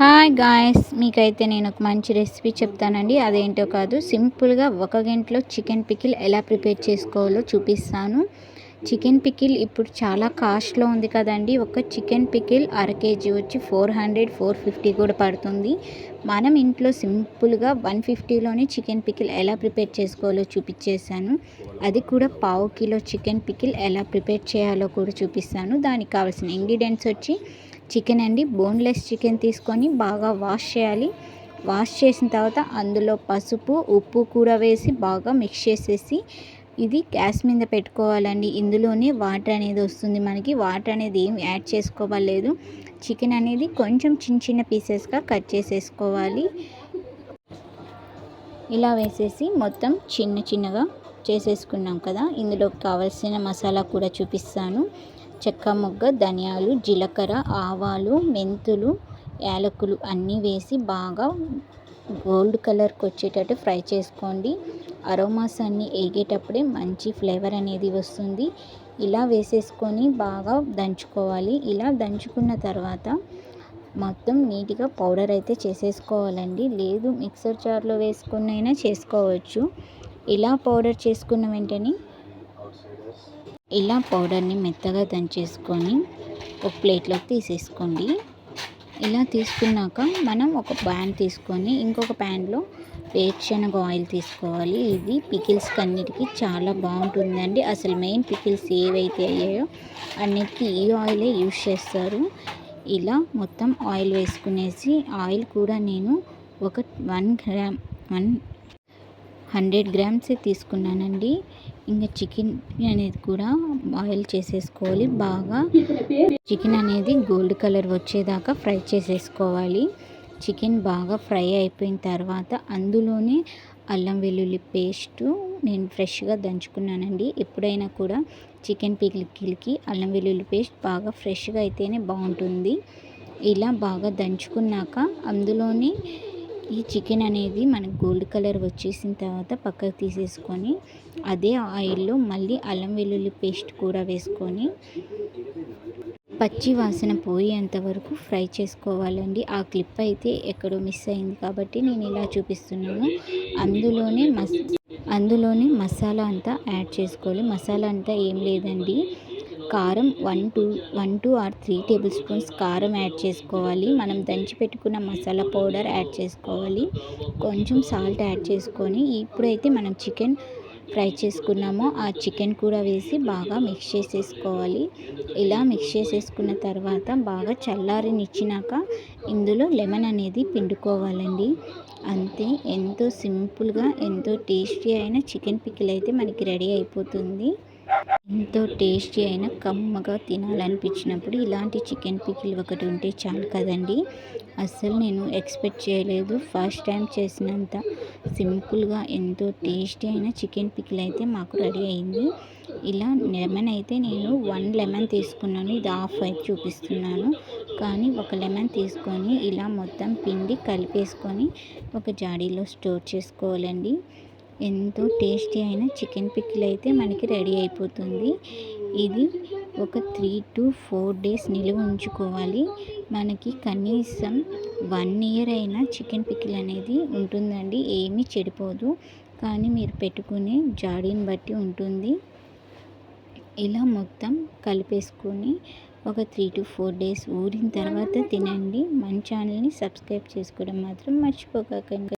Hi guys మీకైతే నేను ఒక మంచి రెసిపీ చెప్తానండి. అదేంటో కాదు సింపుల్గా ఒక గంటలో చికెన్ పికిల్ ఎలా ప్రిపేర్ చేసుకోవాలో చూపిస్తాను. చికెన్ పికిల్ ఇప్పుడు చాలా కాస్ట్లో ఉంది కదండి. ఒక చికెన్ పికిల్ అర కేజీ వచ్చి ఫోర్ హండ్రెడ్ ఫోర్ ఫిఫ్టీ కూడా పడుతుంది. మనం ఇంట్లో సింపుల్గా వన్ ఫిఫ్టీలోనే చికెన్ పికిల్ ఎలా ప్రిపేర్ చేసుకోవాలో చూపించేసాను అది కూడా పావు కిలో చికెన్ పికిల్ ఎలా ప్రిపేర్ చేయాలో కూడా చూపిస్తాను. దానికి కావాల్సిన ఇంగ్రీడియంట్స్ వచ్చి చికెన్ అండి. బోన్లెస్ చికెన్ తీసుకొని బాగా వాష్ చేయాలి. వాష్ చేసిన తర్వాత అందులో పసుపు ఉప్పు కూడా వేసి బాగా మిక్స్ చేసేసి ఇది గ్యాస్ మీద పెట్టుకోవాలండి. ఇందులోనే వాటర్ అనేది వస్తుంది మనకి. వాటర్ అనేది ఏం యాడ్ చేసుకోవలేదు చికెన్ అనేది కొంచెం చిన్న చిన్న పీసెస్గా కట్ చేసేసుకోవాలి. ఇలా వేసేసి మొత్తం చిన్న చిన్నగా చేసేసుకున్నాం కదా. ఇందులో కావాల్సిన మసాలా కూడా చూపిస్తాను. చెక్క మొగ్గ ధనియాలు జీలకర్ర ఆవాలు మెంతులు యాలకులు అన్నీ వేసి బాగా గోల్డ్ కలర్కి వచ్చేటట్టు ఫ్రై చేసుకోండి. అరోమాస్ అన్నీ వేగేటప్పుడే మంచి ఫ్లేవర్ అనేది వస్తుంది. ఇలా వేసేసుకొని బాగా దంచుకోవాలి. ఇలా దంచుకున్న తర్వాత మొత్తం నీట్గా పౌడర్ అయితే చేసేసుకోవాలండి. లేదు మిక్సర్ జార్లో వేసుకున్నైనా అయినా చేసుకోవచ్చు. ఇలా పౌడర్ చేసుకున్న వెంటనే ఇలా పౌడర్ని మెత్తగా దంచేసుకొని ఒక ప్లేట్లోకి తీసేసుకోండి. ఇలా తీసుకున్నాక మనం ఒక ప్యాన్ తీసుకొని ఇంకొక ప్యాన్లో వేరుశనగ ఆయిల్ తీసుకోవాలి. ఇది పికిల్స్ అన్నిటికీ చాలా బాగుంటుందండి. అసలు మెయిన్ పికిల్స్ ఏవైతే అయ్యాయో అన్నిటికీ ఈ ఆయిలే యూజ్ చేస్తారు. ఇలా మొత్తం ఆయిల్ వేసుకునేసి ఆయిల్ కూడా నేను ఒక one gram one hundred grams తీసుకున్నానండి. ఇంకా చికెన్ అనేది కూడా బాయిల్ చేసేసుకోవాలి. బాగా చికెన్ అనేది గోల్డ్ కలర్ వచ్చేదాకా ఫ్రై చేసేసుకోవాలి. చికెన్ బాగా ఫ్రై అయిపోయిన తర్వాత అందులోనే అల్లం వెల్లుల్లి పేస్టు నేను ఫ్రెష్గా దంచుకున్నానండి. ఎప్పుడైనా కూడా చికెన్ పికిల్కి అల్లం వెల్లుల్లి పేస్ట్ బాగా ఫ్రెష్గా అయితేనే బాగుంటుంది. ఇలా బాగా దంచుకున్నాక అందులోనే ఈ చికెన్ అనేది మనకు గోల్డ్ కలర్ వచ్చేసిన తర్వాత పక్కకు తీసేసుకొని అదే ఆయిల్లో మళ్ళీ అల్లం వెల్లుల్లి పేస్ట్ కూడా వేసుకొని పచ్చి వాసన పోయేంత వరకు ఫ్రై చేసుకోవాలండి. ఆ క్లిప్ అయితే ఎక్కడో మిస్ అయింది కాబట్టి నేను ఇలా చూపిస్తున్నాను. అందులోనే మస్ అందులోనే మసాలా అంతా యాడ్ చేసుకోవాలి. మసాలా అంతా ఏం లేదండి. కారం one two one two or three tablespoons కారం యాడ్ చేసుకోవాలి. మనం దంచి పెట్టుకున్న మసాలా పౌడర్ యాడ్ చేసుకోవాలి. కొంచెం సాల్ట్ యాడ్ చేసుకొని ఇప్పుడైతే మనం చికెన్ ఫ్రై చేసుకున్నామో ఆ చికెన్ కూడా వేసి బాగా మిక్స్ చేసేసుకోవాలి. ఇలా మిక్స్ చేసేసుకున్న తర్వాత బాగా చల్లారినిచ్చినాక ఇందులో లెమన్ అనేది పిండుకోవాలండి. అంతే ఎంతో సింపుల్గా ఎంతో టేస్టీ అయిన చికెన్ పికిల్ అయితే మనకి రెడీ అయిపోతుంది. ఎంతో టేస్టీ అయిన కమ్మగా తినాలనిపించినప్పుడు ఇలాంటి చికెన్ పికిల్ ఒకటి ఉంటే చాలు కదండి. అస్సలు నేను ఎక్స్పెక్ట్ చేయలేదు. ఫస్ట్ టైం చేసినంత సింపుల్గా ఎంతో టేస్టీ అయిన చికెన్ పికిల్ అయితే మాకు రెడీ అయింది. ఇలా లెమన్ అయితే నేను వన్ లెమన్ తీసుకున్నాను. ఇది హాఫ్ అయితే చూపిస్తున్నాను. కానీ ఒక లెమన్ తీసుకొని ఇలా మొత్తం పిండి కలిపేసుకొని ఒక జాడీలో స్టోర్ చేసుకోవాలండి. ఎంతో టేస్టీ అయిన చికెన్ పిక్కిల్ అయితే మనకి రెడీ అయిపోతుంది. ఇది ఒక త్రీ టు ఫోర్ డేస్ నిలువ ఉంచుకోవాలి. మనకి కనీసం వన్ ఇయర్ అయినా చికెన్ పిక్కిల్ అనేది ఉంటుందండి ఏమీ చెడిపోదు. కానీ మీరు పెట్టుకునే జాడీని బట్టి ఉంటుంది. ఇలా మొత్తం కలిపేసుకొని ఒక త్రీ టు ఫోర్ డేస్ ఊరిన తర్వాత తినండి. మన ఛానల్ని సబ్స్క్రైబ్ చేసుకోవడం మాత్రం మర్చిపోకండి